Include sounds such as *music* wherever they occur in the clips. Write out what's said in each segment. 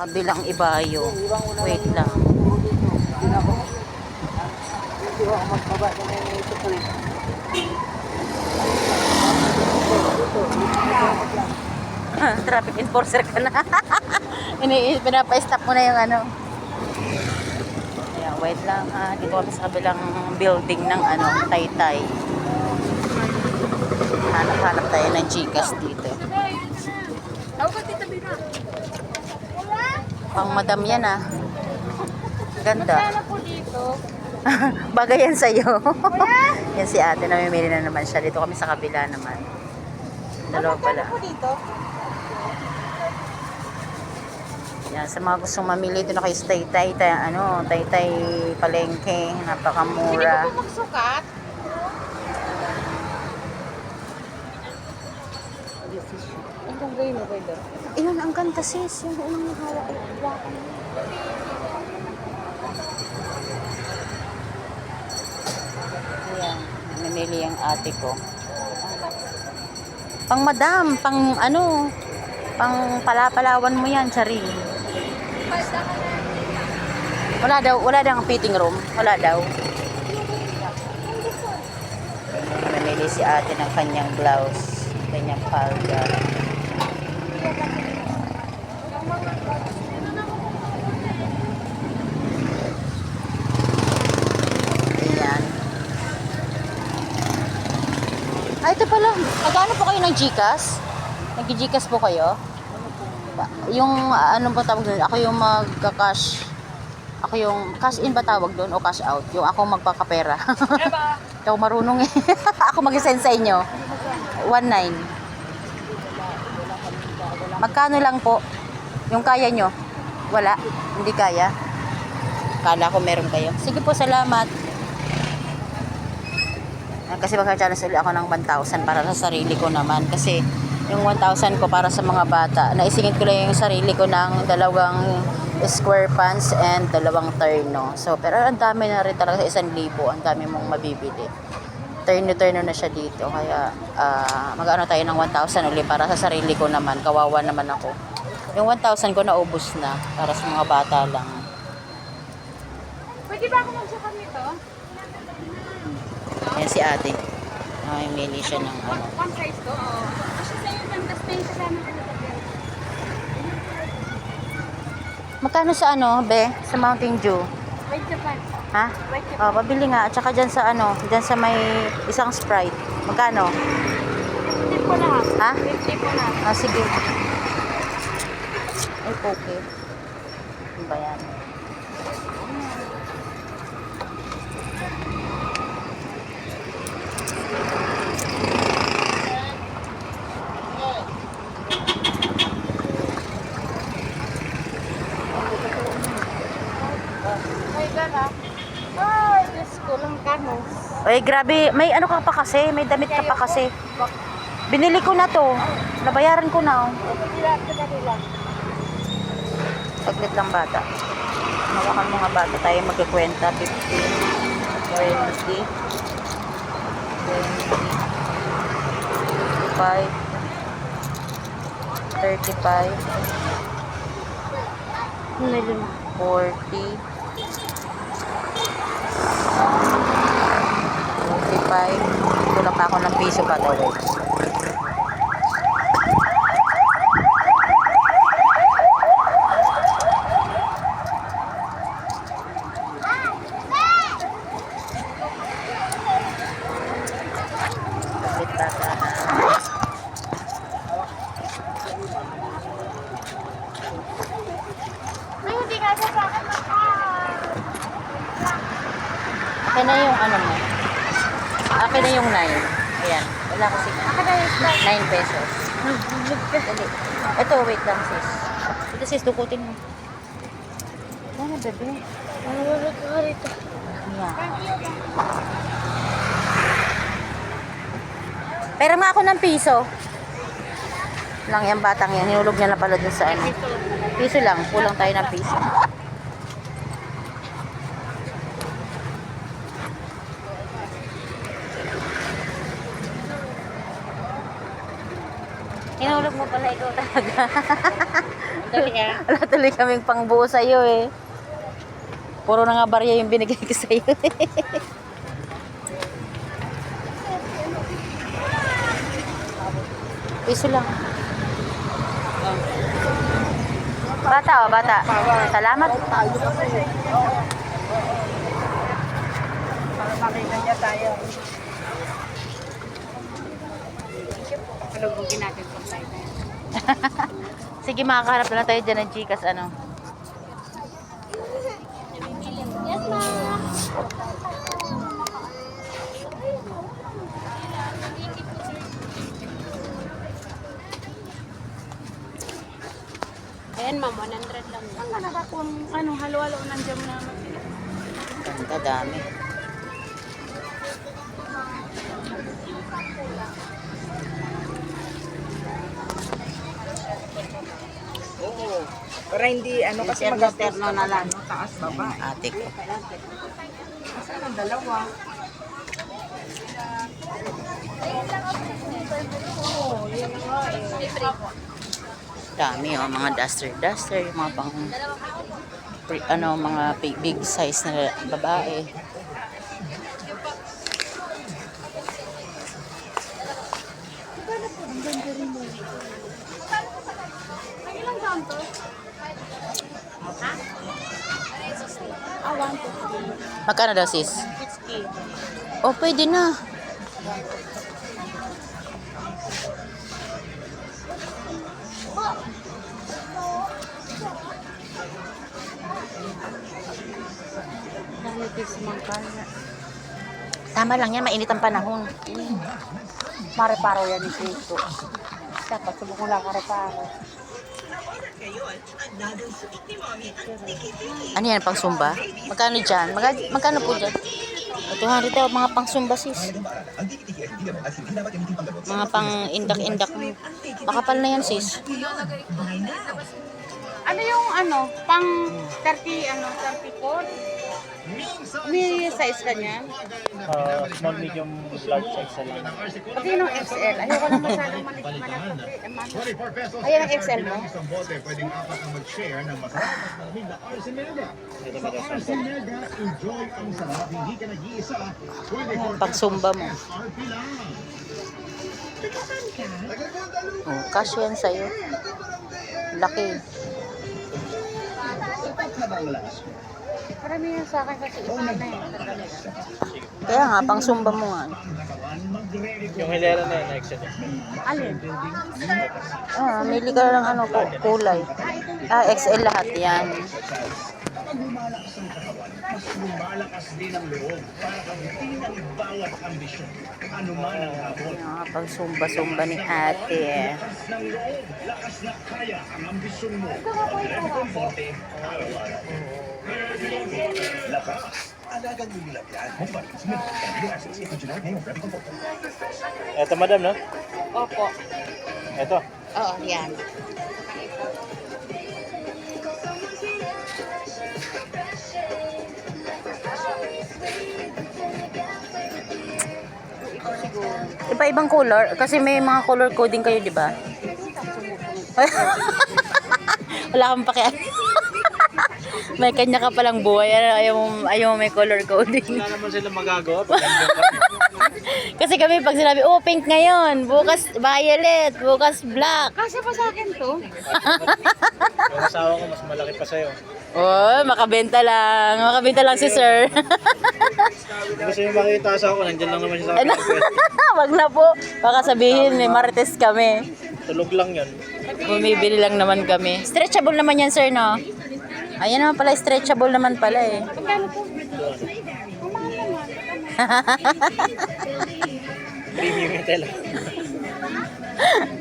Kabilang ibayo. Wait lang. Tutuloy. *laughs* Traffic enforcer ka na. *laughs* Ini pinapa-stop mo na yung ano. Ayan, wait lang ha. Dito kami sa kabilang building ng ano, Taytay. Hanap-hanap tayo ng Gcash dito. Tawag ka tita Bina. Pang madam yan ah. Ganda. Ano po dito? Bagay yan sa'yo. yan si ate, namimili na naman siya. Dito kami sa kabila naman. Dalawa pala. Ano po dito? Yan, sa mga gustong mamili, doon na kayo sa Taytay, tay, ano, Taytay Palengke, Hindi napakamura. po magsukat. Ang ganda yun, okay daw. Ayun, ang ganda sis, yung unang hawak ko. Hawakan mo. Ayan, ang ate ko. Pang madam, pang ano, pang palapalawan mo yan, Chari. Wala daw, wala daw ang fitting room. Wala daw. Namimili si ate ng kanyang blouse, kanyang palda. Ayan. Ah, ito pala. Nagano po kayo ng Gcash? Nag-Gcash po kayo? Yung, ah, ano ba tawag doon? Ako yung magka-cash. Ako yung, cash in ba tawag doon o cash out? Yung ako magpakapera. *laughs* Ikaw marunong eh. *laughs* ako mag-send sa inyo. 1.9. Magkano lang po? Yung kaya nyo? Wala? Hindi kaya? Kala ko meron kayo. Sige po, salamat. Kasi magka-challenge ulit ako ng 1,000 para sa sarili ko naman. Kasi yung 1,000 ko para sa mga bata, naisingit ko lang yung sarili ko ng dalawang square pants and dalawang terno. So, pero ang dami na rin talaga sa isang libo. Ang dami mong mabibili. Terno-terno na siya dito. Kaya, ah, mag-ano tayo ng 1,000 ulit para sa sarili ko naman. Kawawa naman ako. Yung 1,000 ko naubos na para sa mga bata lang. Pwede ba ako magsukat nito? Yan si ate. Ay, mili siya ng ano. One size to? Oo. Kasi sa'yo lang, tapos may kasama ka na Magkano sa ano, be? Sa Mountain Dew? White Japan. Ha? White Japan. Oh, pabili nga. At saka dyan sa ano, dyan sa may isang Sprite. Magkano? 50 po lahat. Ha? 50 po lahat. Ah, sige. Ay, poke. Ano ba yan? Ay, gana. Ay, Diyos ko lang kano. Ay, grabe. May ano ka pa kasi? May damit ka pa kasi. Binili ko na to. Nabayaran ko na. oh. Saglit lang bata. Mawakan mga bata tayo magkikwenta. 15, 20, 25, 35, Meron. 40, 45. Tulak pa ako ng piso pa daw. Saglit bata. Ay, hindi nga sa akin Akin na yung ano mo. Akin na yung 9. Ayan. Wala kasi Ako na yung start. 9 pesos. Dali. Ito, wait lang sis. Ito sis, dukutin mo. Ano, bebe? Nalulog ko rito. Ayan. Pera nga ako ng piso. Lang yung batang yan. Hinulog niya na pala dun sa ano. Piso lang. Kulang tayo ng piso. Hinulog mo pala ikaw talaga. *laughs* Wala tuloy kaming pangbuo sa'yo eh. Puro na nga barya yung binigay ko sa'yo. Piso lang. Bata o, bata. Salamat. Para makita niya tayo. Palugugin natin sa side na yan. *laughs* Sige, makakaharap na lang tayo dyan ng Gcash, ano. Yes, ma'am. Ayan, ma'am. 100 lang. Ang anak kung ano, halo-halo nandiyan na. Ganda, dami. Oo. Para hindi, ano kasi mag na lang. no? Taas, baba. Ate ko. Kasi ang dalawa. Oo, yun nga eh. Dami, oh. Mga duster-duster, yung mga pang... pre- ano, mga big size na babae. Magkano daw sis? 60. Oh, pwede na. Tama lang yan, mainit ang panahon. Mareparo yan ni Tito. Dapat subok mo lang kareparo. Ano yan, pang sumba? Magkano dyan? Magka, magkano po dyan? O, 200 daw, mga pang sumba sis. Mga pang indak-indak. Makapal na yan sis. Ano yung ano? Pang 30, ano, 34? May size ka niyan? Uh, small, medium, large, XL lang. Pati yung XL. Ayoko na masyadong malit malaki. Ayan ang XL mo? Isang bote, pwedeng apat na mag-share ng masarap at malamig na Arsenega. Sa? Arsenega, enjoy ang sarap. Hindi ka nag-iisa. 24 Pang sumba mo. RP lang. Oh, cash yan sa'yo. Laki. Marami yan sa akin kasi iba na eh. Kaya nga, pang sumba mo nga. Yung hilera na yun, XL. Alin? Ah, mili ka lang ano, ku- kulay. Ah, XL lahat yan. Kapag lumalakas ang katawan, mas lumalakas din ang loob para kabutin ang bawat ambisyon. Ano man ang habon. Yung mga pang sumba-sumba ni ate. Lakas ng loob, lakas na kaya ang ambisyon mo. Ito bote, araw-araw. Lakas. Alagang nililap yan. Sa original ngayong Rebel Bote. Ito, madam, no? Opo. Ito. Oo, yan. Iba-ibang color. Kasi may mga color coding kayo, di ba? *laughs* Wala kang pakialam. May kanya ka palang buhay. Ano, Ayaw mo, ayaw mo may color coding. Wala naman sila magagawa. *laughs* Kasi kami pag sinabi, oh, pink ngayon. Bukas violet. Bukas black. Kasi pa sa akin to. Yung asawa ko, mas malaki pa sa'yo. Oh, makabenta lang. Makabenta lang si sir. Gusto nyo makita asawa ko, nandyan lang naman siya sa Ano? akin. *laughs* Wag na po. Baka sabihin, may marites kami. Tulog lang yun. Bumibili lang naman kami. Stretchable naman yan, sir, no? Ayan naman pala, stretchable naman pala eh. Magkano po? *laughs* Premium yung *laughs*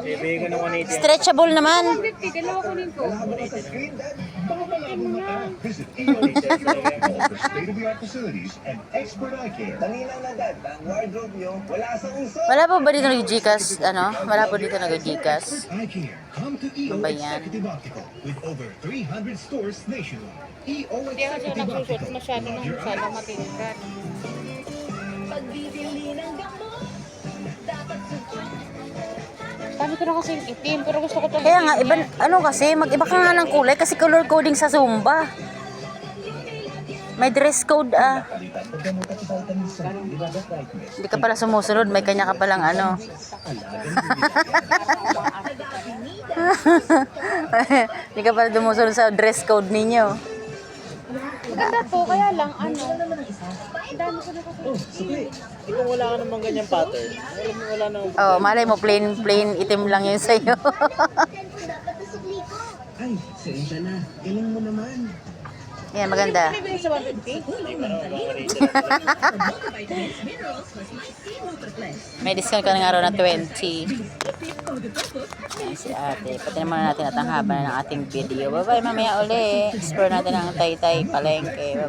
Bibigay ko ng 180 yan. Stretchable naman. 50, dalawa kunin ko. Wala sa uso. Wala pa ba dito nag-Gcash, ano? Wala po dito nag-Gcash. Ano ba yan? With over 300 stores nationwide. Hindi ako siya Optical. masyado ng Love your masyado eyes. matinigan. Sabi ko na kasi itim, pero gusto ko talaga Kaya nga, iba, ano kasi, mag-iba ka nga ng kulay kasi color coding sa Zumba. May dress code ah. Hindi ka pala sumusunod, may kanya ka palang ano. *laughs* Hindi ka pala dumusunod sa dress code ninyo. Maganda po, kaya lang, ano, na kasi. Di ba wala ka namang ganyang pattern? Wala mo, wala nang... Oh, malay mo, plain, plain itim lang yun sa'yo. *laughs* Ay, sensya na. Galing mo naman. Yan, maganda. Bibili sa 150? May discount ka na nga raw na 20. Ayan si ate. Pati naman natin at ang haba na ng ating video. Bye-bye, mamaya uli. Explore natin ang Taytay Palengke. Bye-bye.